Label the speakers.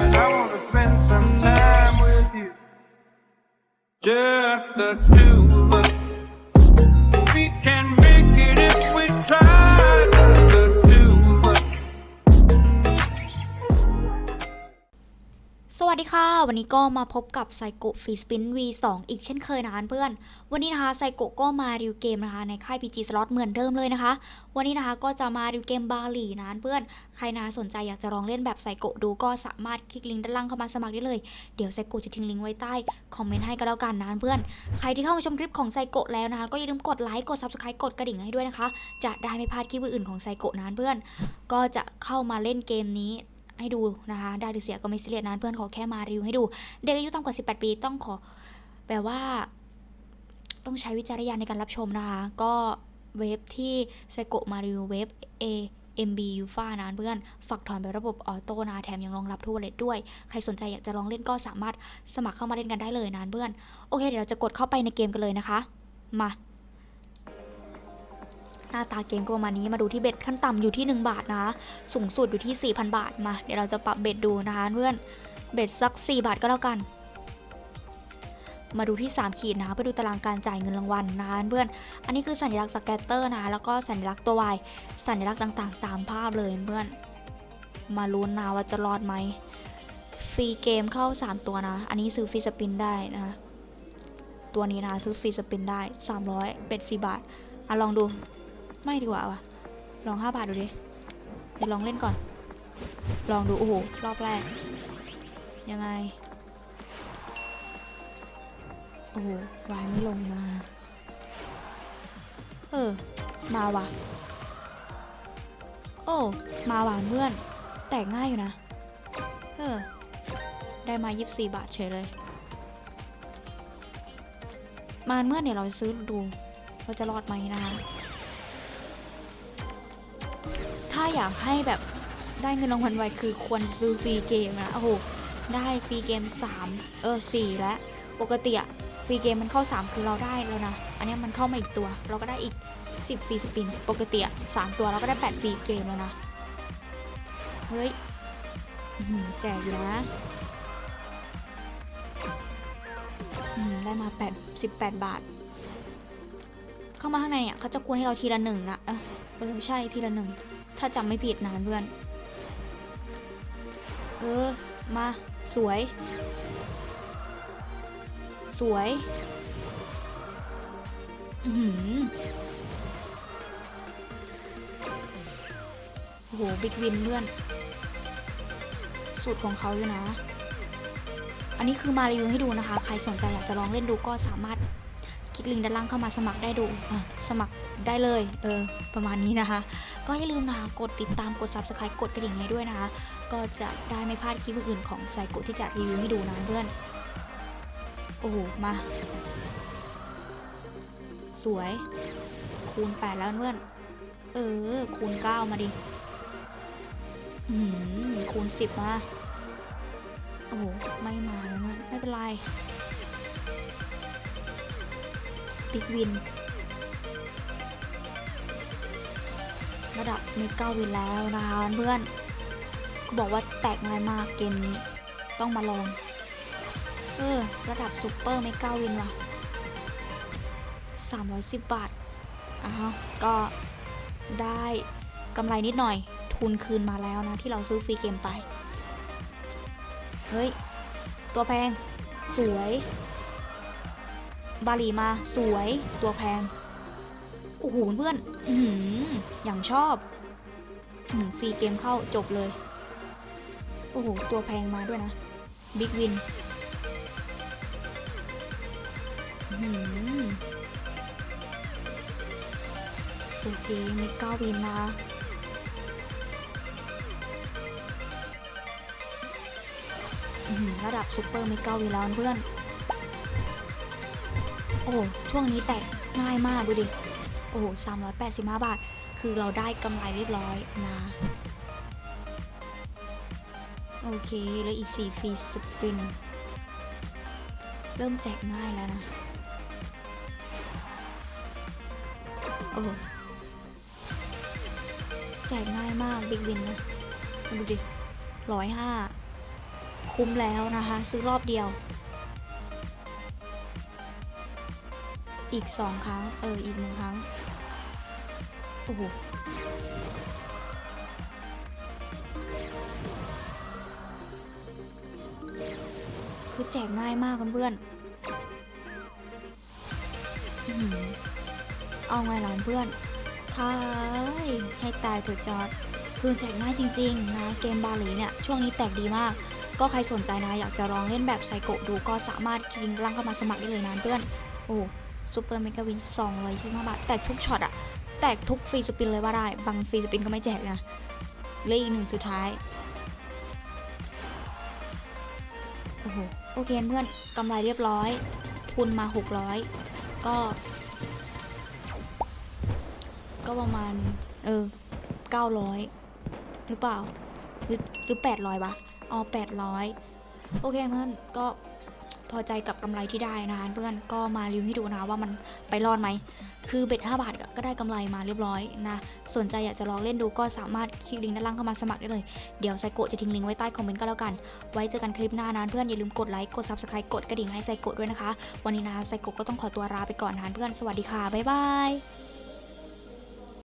Speaker 1: and I wanna spend some time with you. Just the two of us. We can
Speaker 2: วัสดีค่ะ วันนี้ก็มาพบกับไซโกฟีสปิน V2 อีกเช่นเคยนะคะเพื่อน วันนี้นะคะไซโกก็มารีวิวเกมนะคะในค่าย PG Slot เหมือนเดิมเลยนะคะ วันนี้นะคะก็จะมารีวิวเกมบาหลีนะเพื่อน ใครนะสนใจอยากจะลองเล่นแบบไซโกดูก็สามารถคลิกลิงก์ด้านล่างเข้ามาสมัครได้เลย เดี๋ยวไซโกจะทิ้งลิงก์ไว้ใต้คอมเมนต์ให้ก็แล้วกันนะเพื่อน ใครที่เข้ามาชมคลิปของไซโกแล้วนะคะก็อย่าลืมกดไลค์ กด Subscribe กดกระดิ่งให้ด้วยนะคะ จะได้ไม่พลาดคลิปอื่นๆของไซโกนะเพื่อน ก็จะเข้ามาเล่นเกมนี้ ให้ดูนะคะได้หรือเสียก็ไม่ซีเรียสนะเพื่อนขอแค่มารีวิวให้ดู เด็กอายุต่ำกว่า 18 ปีต้องขอแปลว่าต้องใช้วิจารณญาณในการรับชมนะคะ ก็เว็บที่ไซโกมารีวิวเว็บ A MB u f a นะเพื่อนฝักถอนแบบระบบออโต้นะแถมยังรองรับทั่วเลทด้วย ใครสนใจอยากจะลองเล่นก็สามารถสมัครเข้ามาเล่นกันได้เลยนะเพื่อน โอเค เดี๋ยวเราจะกดเข้าไปในเกมกันเลยนะคะ มา น้าตาเกมก็ประมาณนี้มาดูที่เบ็ดขั้นต่ำอยู่ที่ 1 บาทนะคะสูงสุดอยู่ที่ 4,000 บาทมา เดี๋ยวเราจะปรับเบ็ดดูนะคะเพื่อนเบ็ดสัก 4 บาทก็แล้วกันมาดูที่ 3 ขีดนะคะเพื่อดูตารางการจ่ายเงินรางวัลนะคะเพื่อน อันนี้คือสัญลักษณ์สแกตเตอร์นะคะแล้วก็สัญลักษณ์ตัว Y สัญลักษณ์ต่างๆ ตามภาพเลยเพื่อน มาลุ้นนะว่าจะรอดไหมฟรีเกมเข้า 3 ตัวนะ อันนี้ซื้อฟรีสปินได้นะตัวนี้นะซื้อฟรีสปินได้ 300เบ็ด4บาทอะลองดู ไม่ดีกว่าวะลอง5บาทดูดิ เดี๋ยวลองเล่นก่อน ลองดู โอ้โห รอบแรก ยังไง โอ้โห วายไม่ลงนะเออ มาว่ะ โอ้ มาว่ะเพื่อน แตกง่ายอยู่นะ เออ ได้มา 24 บาทเฉยเลย มาเมื่อเนี่ยเราซื้อดูว่าจะรอดไหมนะคะ ถ้าอยากให้แบบได้เงินรางวัลไวคือควรซื้อฟรีเกมนะโอ้โหได้ฟรีเกม 3 เออ4แล้วปกติอะฟรีเกมมันเข้า 3 คือเราได้แล้วนะ อันเนี้ยมันเข้ามาอีกตัว เราก็ได้อีก 10ฟรีสปิน ปกติอะ3ตัวเราก็ได้ 8 ฟรีเกมแล้วนะ เฮ้ยแจกอยู่นะได้มา8 18 บาท เข้ามาข้างในเนี่ยเขาจะคูณให้เราทีละหนึ่งนะเออใช่ทีละหนึ่ง ถ้าจำไม่ผิดนะเพื่อน เออ มา สวย สวย อือหือโอ้โห บิ๊กวินเพื่อน สูตรของเขาอยู่นะ อันนี้คือมารีวิวให้ดูนะคะ ใครสนใจอยากจะลองเล่นดูก็สามารถคลิกลิงก์ด้านล่างเข้ามาสมัครได้ดู สมัครได้เลย เออ ประมาณนี้นะคะ ก็อย่าลืมนะคะกดติดตามกด subscribe กดกระดิ่งให้ด้วยนะคะ ก็จะได้ไม่พลาดคลิปอื่นๆของไซโกที่จะรีวิวให้ดูนะเพื่อน โอ้โหมา สวย คูณ 8 แล้วเพื่อน เออ คูณ 9 มาดิอืมคูณ 10 มา โอ้โห ไม่มาเพื่อน ไม่เป็นไร บิ๊กวิน ระดับเมกาวินแล้วนะคะเพื่อนก็บอกว่าแตกง่ายมากเกมนี้ต้องมาลอง เออ ระดับซูเปอร์เมกาวินว่ะ 310 บาทอ้าวก็ได้กำไรนิดหน่อย ทุนคืนมาแล้วนะ ที่เราซื้อฟรีเกมไป เฮ้ย ตัวแพง สวย บาลีมาสวยตัวแพง โอ้โหเพื่อนอือหือย่างชอบอืมฟรีเกมเข้าจบเลย โอ้โห ตัวแพงมาด้วยนะ บิ๊กวินอื้อหือโอเคมีเก้าวินนะระดับซุปเปอร์เมกาวินแล้วนเพื่อน โอ้ ช่วงนี้แตกง่ายมากดูดิ อ้โห385 บาท คือเราได้กำไรเรียบร้อยนะ โอเคเหลืออีก 4 ฟรีสปิน เริ่มแจกง่ายแล้วนะ โอ้โหแจกง่ายมากบิ๊กวินนะมาดูดิร้อยห้าคุ้มแล้วนะคะ ซื้อรอบเดียว อีกสองครั้ง เออ อีกหนึ่งครั้ง โอ้โหคือแจกง่ายมากเพื่อนเอาไงล่ะเพื่อนขายให้ตายเถอะจอด คือแจกง่ายจริง ๆ นะ เกมบาหลีเนี่ย ช่วงนี้แตกดีมาก ก็ใครสนใจนะ อยากจะลองเล่นแบบไซโกะดูก็สามารถคลิกลิงร่างเข้ามาสมัครได้เลยนะเพื่อน โอ้ซูเปอร์เมกาวิน225บาท แตกทุกช็อตอะ แตกทุกฟรีสปินเลยว่าได้ บางฟรีสปินก็ไม่แจกนะเหลยอีกหนึ่งสุดท้าย โอ้โห โอเคเพื่อนกำไรเรียบร้อย ทุนมา 600 ก็ ก็ประมาณ เออ 900 หรือเปล่า หรือหรือ800ปะอ๋อ800 โอเคเพื่อนก็ พอใจกับกำไรที่ได้นะคะเพื่อนก็มารีวิวให้ดูนะว่ามันไปรอดไหม คือเบ็ด5บาทก็ได้กำไรมาเรียบร้อยนะสนใจอยากจะลองเล่นดูก็สามารถคลิกลิงก์ด้านล่างเข้ามาสมัครได้เลย เดี๋ยวไซโกะจะทิ้งลิงก์ไว้ใต้คอมเมนต์ก็แล้วกัน ไว้เจอกันคลิปหน้านะเพื่อนอย่าลืมกดไลค์กด Subscribe กดกระดิ่งให้ไซโกะด้วยนะคะ วันนี้นะไซโกะก็ต้องขอตัวลาไปก่อนนะเพื่อนสวัสดีค่ะบ๊ายบาย